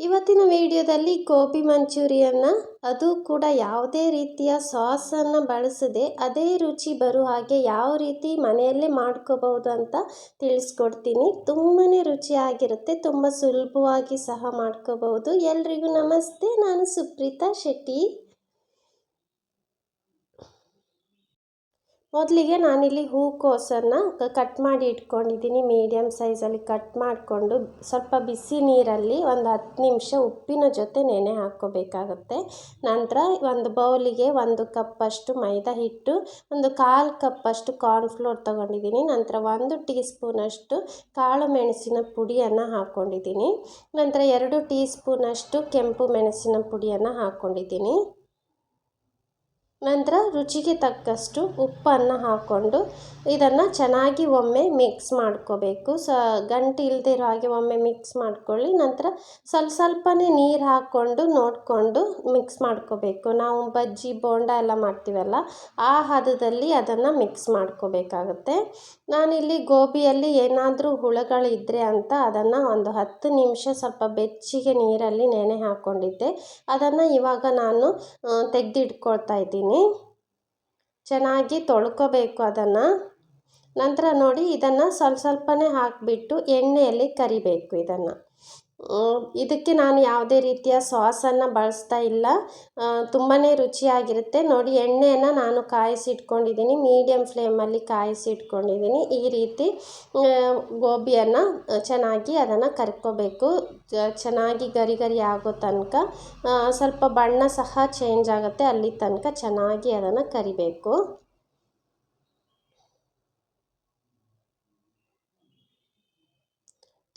ಇವತ್ತಿನ ವಿಡಿಯೋದಲ್ಲಿ ಗೋಬಿ ಮಂಚೂರಿಯನ್ನ, ಅದು ಕೂಡ ಯಾವುದೇ ರೀತಿಯ ಸಾಸನ್ನು ಬಳಸದೆ ಅದೇ ರುಚಿ ಬರೋ ಹಾಗೆ ಯಾವ ರೀತಿ ಮನೆಯಲ್ಲೇ ಮಾಡ್ಕೋಬಹುದು ಅಂತ ತಿಳಿಸ್ಕೊಡ್ತೀನಿ. ತುಂಬಾ ರುಚಿಯಾಗಿರುತ್ತೆ, ತುಂಬ ಸುಲಭವಾಗಿ ಸಹ ಮಾಡ್ಕೋಬಹುದು. ಎಲ್ರಿಗೂ ನಮಸ್ತೆ, ನಾನು ಸುಪ್ರೀತಾ ಶೆಟ್ಟಿ. ಮೊದಲಿಗೆ ನಾನಿಲ್ಲಿ ಹೂಕೋಸನ್ನು ಕಟ್ ಮಾಡಿ ಇಟ್ಕೊಂಡಿದ್ದೀನಿ. ಮೀಡಿಯಮ್ ಸೈಜಲ್ಲಿ ಕಟ್ ಮಾಡಿಕೊಂಡು ಸ್ವಲ್ಪ ಬಿಸಿ ನೀರಲ್ಲಿ ಒಂದು ಹತ್ತು ನಿಮಿಷ ಉಪ್ಪಿನ ಜೊತೆ ನೆನೆ ಹಾಕೋಬೇಕಾಗುತ್ತೆ ನಂತರ ಒಂದು ಬೌಲಿಗೆ ಒಂದು ಕಪ್ಪಷ್ಟು ಮೈದಾ ಹಿಟ್ಟು, ಒಂದು ಕಾಲು ಕಪ್ಪಷ್ಟು ಕಾರ್ನ್ಫ್ಲೋರ್ ತೊಗೊಂಡಿದ್ದೀನಿ. ನಂತರ ಒಂದು ಟೀ ಸ್ಪೂನಷ್ಟು ಕಾಳು ಮೆಣಸಿನ ಪುಡಿಯನ್ನು ಹಾಕ್ಕೊಂಡಿದ್ದೀನಿ. ನಂತರ ಎರಡು ಟೀ ಸ್ಪೂನಷ್ಟು ಕೆಂಪು ಮೆಣಸಿನ ಪುಡಿಯನ್ನು ಹಾಕ್ಕೊಂಡಿದ್ದೀನಿ. ನಂತರ ರುಚಿಗೆ ತಕ್ಕಷ್ಟು ಉಪ್ಪನ್ನು ಹಾಕ್ಕೊಂಡು ಇದನ್ನು ಚೆನ್ನಾಗಿ ಒಮ್ಮೆ ಮಿಕ್ಸ್ ಮಾಡ್ಕೋಬೇಕು. ಸ, ಗಂಟು ಇಲ್ಲದೆ ಇರೋ ಹಾಗೆ ಒಮ್ಮೆ ಮಿಕ್ಸ್ ಮಾಡ್ಕೊಳ್ಳಿ. ನಂತರ ಸ್ವಲ್ಪ ಸ್ವಲ್ಪನೇ ನೀರು ಹಾಕ್ಕೊಂಡು ನೋಡಿಕೊಂಡು ಮಿಕ್ಸ್ ಮಾಡ್ಕೋಬೇಕು. ನಾವು ಬಜ್ಜಿ, ಬೋಂಡ ಎಲ್ಲ ಮಾಡ್ತೀವಲ್ಲ, ಆ ಹದದಲ್ಲಿ ಅದನ್ನು ಮಿಕ್ಸ್ ಮಾಡ್ಕೋಬೇಕಾಗುತ್ತೆ. ನಾನಿಲ್ಲಿ ಗೋಬಿಯಲ್ಲಿ ಏನಾದರೂ ಹುಳಗಳಿದ್ದರೆ ಅಂತ ಅದನ್ನು ಒಂದು ಹತ್ತು ನಿಮಿಷ ಸ್ವಲ್ಪ ಬೆಚ್ಚಿಗೆ ನೀರಲ್ಲಿ ನೆನೆ ಹಾಕ್ಕೊಂಡಿದ್ದೆ ಅದನ್ನು ಇವಾಗ ನಾನು ತೆಗೆದಿಟ್ಕೊಳ್ತಾ ಇದ್ದೀನಿ. ಚೆನ್ನಾಗಿ ತೊಳ್ಕೊಬೇಕು ಅದನ್ನು. ನಂತರ ನೋಡಿ ಇದನ್ನು ಸ್ವಲ್ಪ ಸ್ವಲ್ಪನೇ ಹಾಕಿಬಿಟ್ಟು ಎಣ್ಣೆಯಲ್ಲಿ ಕರಿಬೇಕು ಇದನ್ನು. ಇದಕ್ಕೆ ನಾನು ಯಾವುದೇ ರೀತಿಯ ಸಾಸನ್ನು ಬಳಸ್ತಾ ಇಲ್ಲ. ತುಂಬಾ ರುಚಿಯಾಗಿರುತ್ತೆ. ನೋಡಿ, ಎಣ್ಣೆಯನ್ನು ನಾನು ಕಾಯಿಸಿಟ್ಕೊಂಡಿದ್ದೀನಿ. ಮೀಡಿಯಮ್ ಫ್ಲೇಮಲ್ಲಿ ಕಾಯಿಸಿಟ್ಕೊಂಡಿದ್ದೀನಿ. ಈ ರೀತಿ ಗೋಬಿಯನ್ನು ಚೆನ್ನಾಗಿ ಅದನ್ನು ಕರ್ಕೋಬೇಕು. ಚೆನ್ನಾಗಿ ಗರಿ ಗರಿ ಆಗೋ ತನಕ ಸ್ವಲ್ಪ ಬಣ್ಣ ಸಹ ಚೇಂಜ್ ಆಗುತ್ತೆ. ಅಲ್ಲಿ ತನಕ ಚೆನ್ನಾಗಿ ಅದನ್ನು ಕರಿಬೇಕು.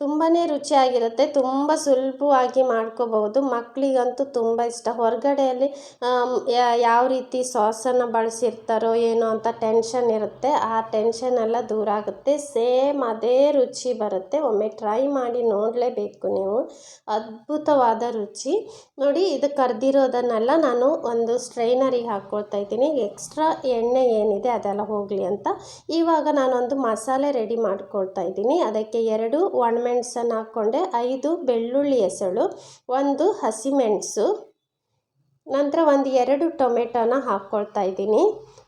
ತುಂಬಾ ರುಚಿಯಾಗಿರುತ್ತೆ, ತುಂಬ ಸುಲಭವಾಗಿ ಮಾಡ್ಕೋಬಹುದು. ಮಕ್ಕಳಿಗಂತೂ ತುಂಬ ಇಷ್ಟ. ಹೊರಗಡೆಯಲ್ಲಿ ಯಾವ ರೀತಿ ಸಾಸನ್ನು ಬಳಸಿರ್ತಾರೋ ಏನೋ ಅಂತ ಟೆನ್ಷನ್ ಇರುತ್ತೆ. ಆ ಟೆನ್ಷನ್ ಎಲ್ಲ ದೂರ ಆಗುತ್ತೆ. ಸೇಮ್ ಅದೇ ರುಚಿ ಬರುತ್ತೆ. ಒಮ್ಮೆ ಟ್ರೈ ಮಾಡಿ ನೋಡಲೇಬೇಕು ನೀವು. ಅದ್ಭುತವಾದ ರುಚಿ. ನೋಡಿ, ಇದು ಕರೆದಿರೋದನ್ನೆಲ್ಲ ನಾನು ಒಂದು ಸ್ಟ್ರೈನರಿಗೆ ಹಾಕ್ಕೊಳ್ತಾ ಇದ್ದೀನಿ. ಎಕ್ಸ್ಟ್ರಾ ಎಣ್ಣೆ ಏನಿದೆ ಅದೆಲ್ಲ ಹೋಗಲಿ ಅಂತ. ಇವಾಗ ನಾನೊಂದು ಮಸಾಲೆ ರೆಡಿ ಮಾಡ್ಕೊಳ್ತಾ ಇದ್ದೀನಿ. ಅದಕ್ಕೆ ಎರಡು ಒಣಮೆಣಸನ್ನು ಹಾಕ್ಕೊಂಡೆ. ಐದು ಬೆಳ್ಳುಳ್ಳಿ ಎಸಳು ಒಂದು ಹಸಿಮೆಣಸು, ನಂತರ ಒಂದು ಎರಡು ಟೊಮೆಟೊನ ಹಾಕ್ಕೊಳ್ತಾ ಇದ್ದೀನಿ.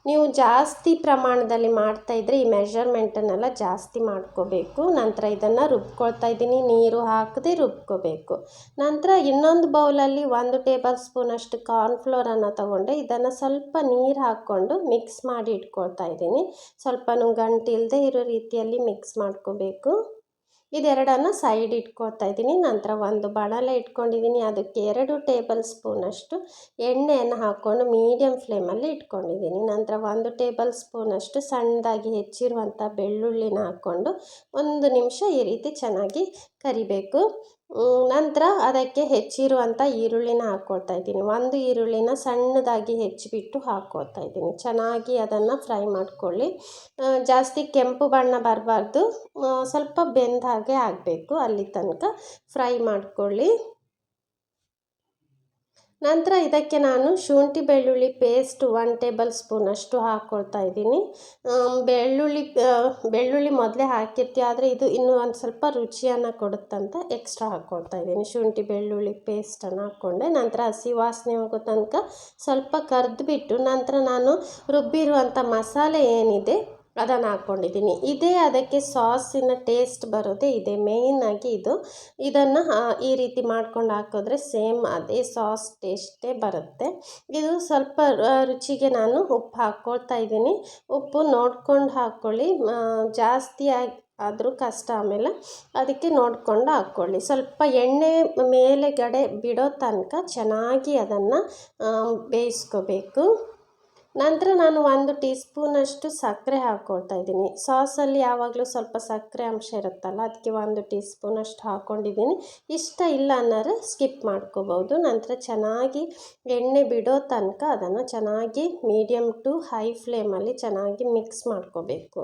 ನೀವು ಜಾಸ್ತಿ ಪ್ರಮಾಣದಲ್ಲಿ ಮಾಡ್ತಾ ಇದ್ದರೆ ಈ ಮೆಷರ್ಮೆಂಟನ್ನೆಲ್ಲ ಜಾಸ್ತಿ ಮಾಡ್ಕೋಬೇಕು. ನಂತರ ಇದನ್ನು ರುಬ್ಕೊಳ್ತಾ ಇದ್ದೀನಿ. ನೀರು ಹಾಕದೆ ರುಬ್ಕೋಬೇಕು. ನಂತರ ಇನ್ನೊಂದು ಬೌಲಲ್ಲಿ ಒಂದು ಟೇಬಲ್ ಸ್ಪೂನಷ್ಟು ಕಾರ್ನ್ಫ್ಲೋರನ್ನು ತಗೊಂಡೆ. ಇದನ್ನು ಸ್ವಲ್ಪ ನೀರು ಹಾಕ್ಕೊಂಡು ಮಿಕ್ಸ್ ಮಾಡಿ ಇಟ್ಕೊಳ್ತಾ ಇದ್ದೀನಿ. ಸ್ವಲ್ಪನೂ ಗಂಟಿಲ್ಲದೆ ಇರೋ ರೀತಿಯಲ್ಲಿ ಮಿಕ್ಸ್ ಮಾಡ್ಕೋಬೇಕು. ಇದೆರಡನ್ನು ಸೈಡ್ ಇಟ್ಕೊಳ್ತಾ ಇದ್ದೀನಿ. ನಂತರ ಒಂದು ಬಾಣಲೆ ಇಟ್ಕೊಂಡಿದ್ದೀನಿ. ಅದಕ್ಕೆ ಎರಡು ಟೇಬಲ್ ಸ್ಪೂನಷ್ಟು ಎಣ್ಣೆಯನ್ನು ಹಾಕ್ಕೊಂಡು ಮೀಡಿಯಮ್ ಫ್ಲೇಮಲ್ಲಿ ಇಟ್ಕೊಂಡಿದ್ದೀನಿ. ನಂತರ ಒಂದು ಟೇಬಲ್ ಸ್ಪೂನಷ್ಟು ಸಣ್ಣದಾಗಿ ಹೆಚ್ಚಿರುವಂಥ ಬೆಳ್ಳುಳ್ಳಿನ ಹಾಕ್ಕೊಂಡು ಒಂದು ನಿಮಿಷ ಈ ರೀತಿ ಚೆನ್ನಾಗಿ ಕರಿಬೇಕು. ನಂತರ ಅದಕ್ಕೆ ಹೆಚ್ಚಿರುವಂಥ ಈರುಳ್ಳಿನ ಹಾಕ್ಕೊಳ್ತಾ ಇದ್ದೀನಿ. ಒಂದು ಈರುಳ್ಳಿನ ಸಣ್ಣದಾಗಿ ಹೆಚ್ಚಿಬಿಟ್ಟು ಹಾಕ್ಕೊಳ್ತಾ ಇದ್ದೀನಿ. ಚೆನ್ನಾಗಿ ಅದನ್ನು ಫ್ರೈ ಮಾಡಿಕೊಳ್ಳಿ. ಜಾಸ್ತಿ ಕೆಂಪು ಬಣ್ಣ ಬರಬಾರ್ದು. ಸ್ವಲ್ಪ ಬೆಂದ ಹಾಗೆ ಆಗಬೇಕು. ಅಲ್ಲಿ ತನಕ ಫ್ರೈ ಮಾಡ್ಕೊಳ್ಳಿ. ನಂತರ ಇದಕ್ಕೆ ನಾನು ಶುಂಠಿ, ಬೆಳ್ಳುಳ್ಳಿ ಪೇಸ್ಟ್ ಒನ್ ಟೇಬಲ್ ಸ್ಪೂನಷ್ಟು ಹಾಕ್ಕೊಳ್ತಾ ಇದ್ದೀನಿ. ಬೆಳ್ಳುಳ್ಳಿ ಬೆಳ್ಳುಳ್ಳಿ ಮೊದಲೇ ಹಾಕಿರ್ತೀವಿ ಆದರೆ ಇದು ಇನ್ನೂ ಒಂದು ಸ್ವಲ್ಪ ರುಚಿಯನ್ನು ಕೊಡುತ್ತಂತ ಎಕ್ಸ್ಟ್ರಾ ಹಾಕ್ಕೊಳ್ತಾ ಇದ್ದೀನಿ. ಶುಂಠಿ, ಬೆಳ್ಳುಳ್ಳಿ ಪೇಸ್ಟನ್ನು ಹಾಕ್ಕೊಂಡೆ. ನಂತರ ಹಸಿ ವಾಸನೆ ಹೋಗೋ ತನಕ ಸ್ವಲ್ಪ ಕರೆದ್ಬಿಟ್ಟು ನಂತರ ನಾನು ರುಬ್ಬಿರುವಂಥ ಮಸಾಲೆ ಏನಿದೆ ಅದನ್ನು ಹಾಕ್ಕೊಂಡಿದ್ದೀನಿ. ಇದೇ ಅದಕ್ಕೆ ಸಾಸಿನ ಟೇಸ್ಟ್ ಬರೋದೇ ಇದೆ ಮೇಯ್ನಾಗಿ ಇದು. ಇದನ್ನು ಈ ರೀತಿ ಮಾಡ್ಕೊಂಡು ಹಾಕಿದ್ರೆ ಸೇಮ್ ಅದೇ ಸಾಸ್ ಟೇಸ್ಟೇ ಬರುತ್ತೆ. ಇದು ಸ್ವಲ್ಪ ರುಚಿಗೆ ನಾನು ಉಪ್ಪು ಹಾಕ್ಕೊಳ್ತಾ ಇದ್ದೀನಿ. ಉಪ್ಪು ನೋಡ್ಕೊಂಡು ಹಾಕ್ಕೊಳ್ಳಿ ಜಾಸ್ತಿ ಆಗಿ, ಆದರೂ ಕಷ್ಟ ಆಮೇಲೆ ಅದಕ್ಕೆ ನೋಡಿಕೊಂಡು ಹಾಕ್ಕೊಳ್ಳಿ ಸ್ವಲ್ಪ ಎಣ್ಣೆ ಮೇಲೆಗಡೆ ಬಿಡೋ ತನಕ ಚೆನ್ನಾಗಿ ಅದನ್ನು ಬೇಯಿಸ್ಕೋಬೇಕು. ನಂತರ ನಾನು ಒಂದು ಟೀ ಸ್ಪೂನಷ್ಟು ಸಕ್ಕರೆ ಹಾಕ್ಕೊಳ್ತಾ ಇದ್ದೀನಿ. ಸಾಸಲ್ಲಿ ಯಾವಾಗಲೂ ಸ್ವಲ್ಪ ಸಕ್ಕರೆ ಅಂಶ ಇರುತ್ತಲ್ಲ, ಅದಕ್ಕೆ ಒಂದು ಟೀ ಸ್ಪೂನಷ್ಟು ಹಾಕ್ಕೊಂಡಿದ್ದೀನಿ ಇಷ್ಟ ಇಲ್ಲ ಅನ್ನೋರು ಸ್ಕಿಪ್ ಮಾಡ್ಕೋಬೋದು ನಂತರ ಚೆನ್ನಾಗಿ ಎಣ್ಣೆ ಬಿಡೋ ತನಕ ಅದನ್ನು ಚೆನ್ನಾಗಿ ಮೀಡಿಯಮ್ ಟು ಹೈ ಫ್ಲೇಮಲ್ಲಿ ಚೆನ್ನಾಗಿ ಮಿಕ್ಸ್ ಮಾಡ್ಕೋಬೇಕು.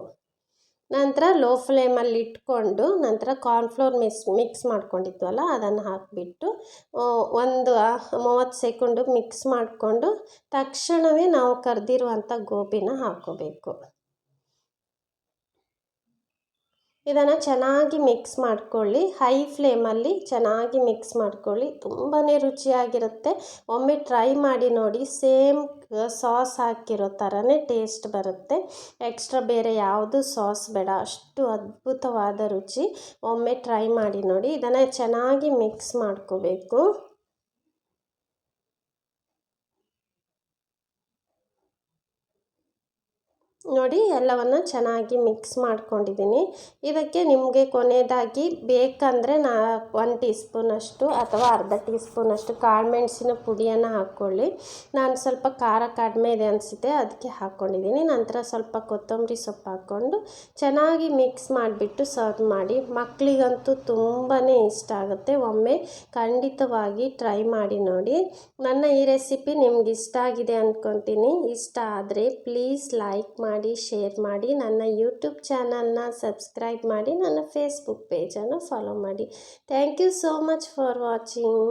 ನಂತರ ಲೋ ಫ್ಲೇಮಲ್ಲಿ ಇಟ್ಕೊಂಡು ನಂತರ ಕಾರ್ನ್ಫ್ಲೋರ್ ಮಿಸ್ ಮಿಕ್ಸ್ ಮಾಡ್ಕೊಂಡಿದ್ವಲ್ಲ, ಅದನ್ನು ಹಾಕಿಬಿಟ್ಟು ಒಂದು ಮೂವತ್ತು ಸೆಕೆಂಡು ಮಿಕ್ಸ್ ಮಾಡಿಕೊಂಡು ತಕ್ಷಣವೇ ನಾವು ಕರೆದಿರುವಂಥ ಗೋಬಿನ ಹಾಕ್ಕೋಬೇಕು. ಇದನ್ನು ಚೆನ್ನಾಗಿ ಮಿಕ್ಸ್ ಮಾಡ್ಕೊಳ್ಳಿ. ಹೈ ಫ್ಲೇಮಲ್ಲಿ ಚೆನ್ನಾಗಿ ಮಿಕ್ಸ್ ಮಾಡ್ಕೊಳ್ಳಿ. ತುಂಬಾ ರುಚಿಯಾಗಿರುತ್ತೆ. ಒಮ್ಮೆ ಟ್ರೈ ಮಾಡಿ ನೋಡಿ. ಸೇಮ್ ಸಾಸ್ ಹಾಕಿರೋ ಥರನೇ ಟೇಸ್ಟ್ ಬರುತ್ತೆ. ಎಕ್ಸ್ಟ್ರಾ ಬೇರೆ ಯಾವುದು ಸಾಸ್ ಬೇಡ. ಅಷ್ಟು ಅದ್ಭುತವಾದ ರುಚಿ. ಒಮ್ಮೆ ಟ್ರೈ ಮಾಡಿ ನೋಡಿ. ಇದನ್ನು ಚೆನ್ನಾಗಿ ಮಿಕ್ಸ್ ಮಾಡ್ಕೋಬೇಕು. ನೋಡಿ ಎಲ್ಲವನ್ನು ಚೆನ್ನಾಗಿ ಮಿಕ್ಸ್ ಮಾಡ್ಕೊಂಡಿದ್ದೀನಿ. ಇದಕ್ಕೆ ನಿಮಗೆ ಕೊನೆಯದಾಗಿ ಬೇಕಂದರೆ ನಾ ಒನ್ ಟೀ ಸ್ಪೂನಷ್ಟು ಅಥವಾ ಅರ್ಧ ಟೀ ಸ್ಪೂನಷ್ಟು ಕಾಳುಮೆಣಸಿನ ಪುಡಿಯನ್ನು ಹಾಕ್ಕೊಳ್ಳಿ. ನಾನು ಸ್ವಲ್ಪ ಖಾರ ಕಡಿಮೆ ಇದೆ ಅನಿಸುತ್ತೆ, ಅದಕ್ಕೆ ಹಾಕ್ಕೊಂಡಿದ್ದೀನಿ. ನಂತರ ಸ್ವಲ್ಪ ಕೊತ್ತಂಬರಿ ಸೊಪ್ಪು ಹಾಕ್ಕೊಂಡು ಚೆನ್ನಾಗಿ ಮಿಕ್ಸ್ ಮಾಡಿಬಿಟ್ಟು ಸರ್ವ್ ಮಾಡಿ. ಮಕ್ಕಳಿಗಂತೂ ತುಂಬಾ ಇಷ್ಟ ಆಗುತ್ತೆ. ಒಮ್ಮೆ ಖಂಡಿತವಾಗಿ ಟ್ರೈ ಮಾಡಿ ನೋಡಿ. ನನ್ನ ಈ ರೆಸಿಪಿ ನಿಮ್ಗೆ ಇಷ್ಟ ಆಗಿದೆ ಅಂದ್ಕೊತೀನಿ ಇಷ್ಟ ಆದರೆ ಪ್ಲೀಸ್ ಲೈಕ್ ಮಾಡಿ. ಮಾಡಿ ಶೇರ್ ಮಾಡಿ, ನನ್ನ ಯೂಟ್ಯೂಬ್ ಚಾನಲ್ನ ಸಬ್ಸ್ಕ್ರೈಬ್ ಮಾಡಿ, ನನ್ನ ಫೇಸ್ಬುಕ್ ಪೇಜನ್ನು ಫಾಲೋ ಮಾಡಿ. Thank you so much for watching